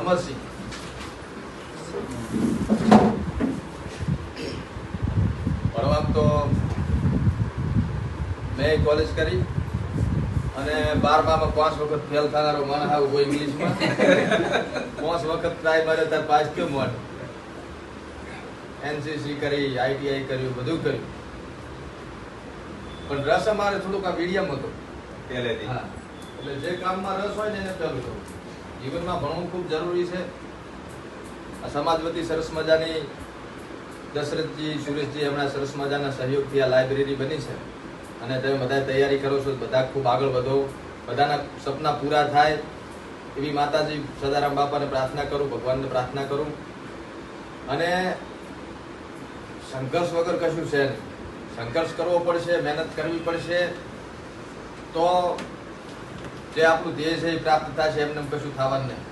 અમરસિંહ ભણવામાં તો મેં કોલેજ કરી અને બારમામાં પાંચ વખત ફેલ થનારો મન આવું કોઈ ઇંગ્લિશમાં પાંચ વખત ટ્રાય માર્યો ત્યારે પાસ કેમ મળે એનસીસી કરી આઈટીઆઈ કર્યું બધું કર્યું. પણ રસ અમારે થોડુંક આ મીડિયમ હતો. પહેલેથી. એટલે જે કામમાં રસ હોય ને એને પહેલું કરવું. જીવનમાં ભણવું ખૂબ જરૂરી છે. આ સમાજ વતી સરસ મજાની દશરથજી, સુરેશજી એમના સરસ મજાના સહયોગથી આ લાઇબ્રેરી બની છે. અને તમે બધા તૈયારી કરો છો, બધા ખૂબ આગળ વધો. બધાના સપના પૂરા થાય એવી માતાજી સદારામ બાપાને પ્રાર્થના કરું, ભગવાનને પ્રાર્થના કરું. અને સંઘર્ષ વગર કશું છે સંઘર્ષ કરવો પડશે, મહેનત કરવી પડશે. તો જે આપણું ધ્યેય છે એ પ્રાપ્ત થશે એમને એમ કશું થવાનું નહીં.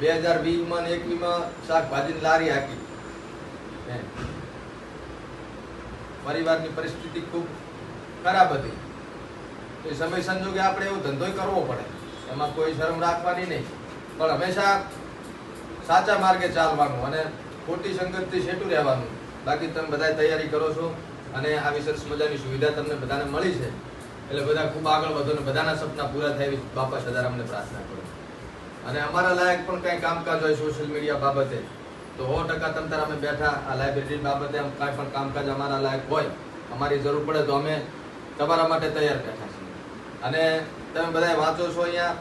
બે હજાર વીસમાં ને એકવીસમાં શાકભાજીની લારી હાકી. પરિવારની પરિસ્થિતિ ખૂબ ખરાબ હતી. તો એ સમય સંજોગે આપણે એવો ધંધોય કરવો પડે. એમાં કોઈ શરમ રાખવાની નહીં. પણ હંમેશા સાચા માર્ગે ચાલવાનું અને ખોટી સંગતથી છેટું રહેવાનું. બાકી તમે બધા તૈયારી કરો છો અને આવી સરસ મજાની સુવિધા તમને બધાને મળી છે. એટલે બધા ખૂબ આગળ વધો ને બધાના સપના પૂરા થાય એવી બાપા સદારામને પ્રાર્થના કરો અને અમારા લાયક પણ કંઈ કામકાજ હોય સોશિયલ મીડિયા બાબતે, તો સો ટકા તમ તાર અમે બેઠા આ લાઇબ્રેરી બાબતે આમ કાંઈ પણ કામકાજ અમારા લાયક હોય, અમારી જરૂર પડે તો અમે તમારા માટે તૈયાર બેઠા છીએ. અને તમે બધા વાંચો છો અહીંયા,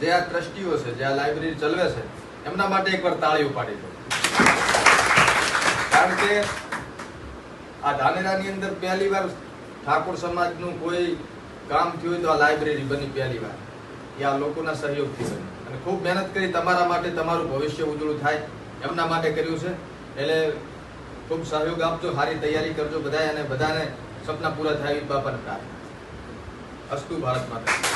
જે આ ટ્રસ્ટીઓ છે, જે આ લાઇબ્રેરી ચલવે છે, એમના માટે એકવાર તાળીઓ પાડી દો. કારણ કે આ ધાનેરાની અંદર પહેલી વાર ઠાકોર સમાજનું કોઈ કામ થયું તો આ લાઇબ્રેરી બની પહેલી વાર. એ આ લોકોના સહયોગથી બની. અને ખૂબ મહેનત કરી તમારા માટે તમારું ભવિષ્ય ઉજળું થાય એમના માટે કર્યું છે. એટલે ખૂબ સહયોગ આપજો, સારી તૈયારી કરજો બધાએ અને બધાને સપના પૂરા થાય એવી બાપાને પ્રાર્થના. અસ્તુ ભારત માતા